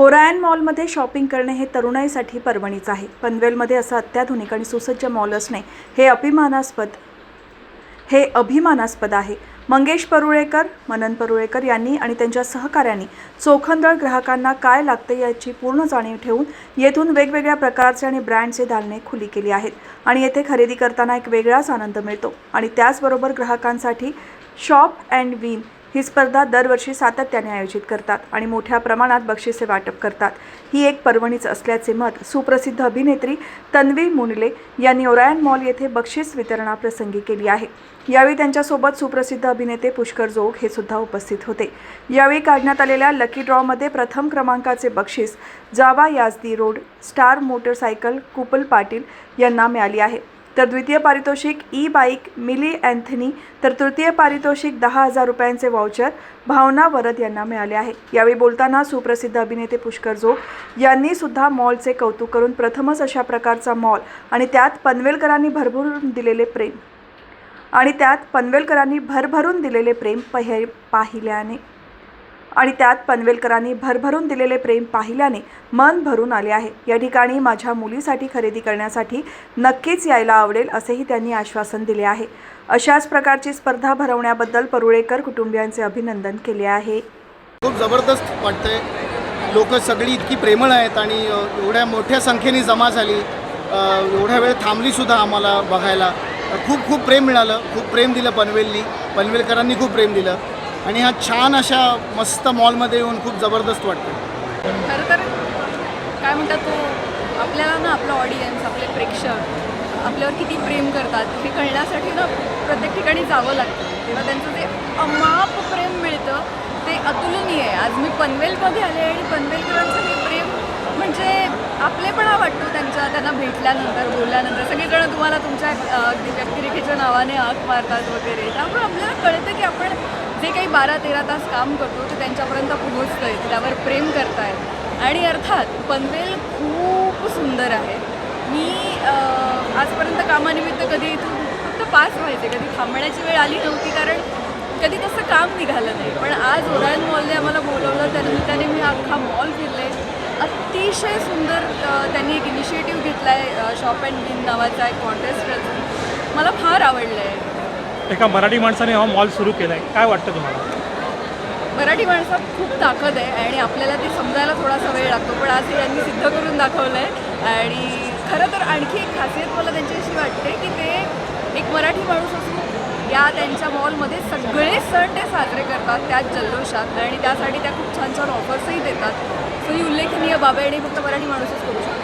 Orion मॉलमध्ये shopping करणे हे तरुणाईसाठी पर्वणीच आहे. पनवेलमध्ये असं अत्याधुनिक आणि सुसज्ज मॉल असणे हे अभिमानास्पद हे अभिमानास्पद आहे. मंगेश परुळेकर मनन परुळेकर यांनी आणि त्यांच्या सहकाऱ्यांनी चोखंदळ ग्राहकांना काय लागते याची पूर्ण जाणीव ठेवून येथून वेगवेगळ्या प्रकारचे आणि ब्रँडचे दालने खुली केली आहेत आणि येथे खरेदी करताना एक वेगळाच आनंद मिळतो. आणि त्याचबरोबर ग्राहकांसाठी शॉप अँड विन ही स्पर्धा दरवर्षी सातत्याने आयोजित करतात आणि मोठ्या प्रमाणात बक्षिसे वाटप करतात. ही एक पर्वणीच असल्याचे मत सुप्रसिद्ध अभिनेत्री तन्वी मुनले यांनी ओरायन मॉल येथे बक्षीस वितरणाप्रसंगी केली आहे. यावेळी त्यांच्यासोबत सुप्रसिद्ध अभिनेते पुष्कर जोग हे सुद्धा उपस्थित होते. यावेळी काढण्यात आलेल्या लकी ड्रॉमध्ये प्रथम क्रमांकाचे बक्षीस Jawa Yezdi road star motorcycle कुपल Patil यांना मिळाली आहे. तर द्वितीय पारितोषिक ई बाईक मिली अँथनी तर तृतीय पारितोषिक दहा हजार रुपयांचे वाउचर भावना वरद यांना मिळाले आहे. यावेळी बोलताना सुप्रसिद्ध अभिनेते पुष्कर जोग यांनी सुद्धा मॉलचे कौतुक करून प्रथमच अशा प्रकारचा मॉल आणि त्यात पनवेलकरांनी भरभरून दिलेले प्रेम आणि त्यात पनवेलकरांनी भरभरून दिलेले प्रेम पहि पाहिल्याने आणि त्यात पनवेलकरांनी भरभरून दिलेले प्रेम पाहिल्याने मन भरून आले आहे. या ठिकाणी माझ्या मुलीसाठी खरेदी करण्यासाठी नक्कीच यायला आवडेल असेही त्यांनी आश्वासन दिले आहे. अशाच प्रकारची स्पर्धा भरवण्याबद्दल परुळेकर कुटुंबियांचे अभिनंदन केले आहे. खूप जबरदस्त वाटतंय. लोक सगळी इतकी प्रेमळ आहेत आणि एवढ्या मोठ्या संख्येने जमा झाली. एवढ्या वेळ थांबलीसुद्धा आम्हाला बघायला. खूप खूप प्रेम मिळालं. खूप प्रेम दिलं पनवेलनी. पनवेलकरांनी खूप प्रेम दिलं. आणि ह्या छान अशा मस्त मॉलमध्ये येऊन खूप जबरदस्त वाटतं खरं तर काय म्हणतात तो आपल्याला ना आपलं ऑडियन्स आपले प्रेक्षक आपल्यावर किती प्रेम करतात हे कळण्यासाठी ना प्रत्येक ठिकाणी जावं लागतं. तेव्हा त्यांचं जे अमाप प्रेम मिळतं ते अतुलनीय आहे. आज मी पनवेलमध्ये आले आणि पनवेलकरांचं आपलेपणा वाटतो त्यांच्या त्यांना भेटल्यानंतर बोलल्यानंतर. सगळीजणं तुम्हाला तुमच्या व्यक्तिरेखेच्या नावाने आग मारतात वगैरे. त्यामुळे आपल्याला कळतं की आपण जे काही बारा तेरा तास काम करतो ते त्यांच्यापर्यंत पोहोचतं आहे त्यावर प्रेम करतायत. आणि अर्थात पनवेल खूप सुंदर आहे. मी आजपर्यंत कामानिमित्त कधी इथून फक्त पास व्हायचे. कधी थांबण्याची वेळ आली नव्हती कारण कधी तसं काम निघालं नाही. पण आज ओरायन मॉलने आम्हाला बोलवलं त्यानिमित्ताने मी अख्खा मॉल फिरले. अतिशय सुंदर त्यांनी एक इनिशिएटिव्ह घेतला आहे शॉप अँड विन नावाचा एक कॉन्टेस्ट मला फार आवडलं आहे एका मराठी माणसाने हा मॉल सुरू केला आहे काय वाटतं तुम्हाला? मराठी माणसात खूप ताकद आहे आणि आपल्याला ते समजायला थोडासा वेळ लागतो पण आज हे यांनी सिद्ध करून दाखवलं आहे आणि खरं तर आणखी एक खासियत मला त्यांच्याशी वाटते की ते एक मराठी माणूस असून या त्यांच्या मॉलमध्ये सगळे सण ते साजरे करतात त्याच जल्लोषात. आणि त्यासाठी त्या खूप छान छान ऑफर्सही देतात. ही उल्लेखनीय बाब आहे आणि फक्त मराठी माणूसच करू शकतो.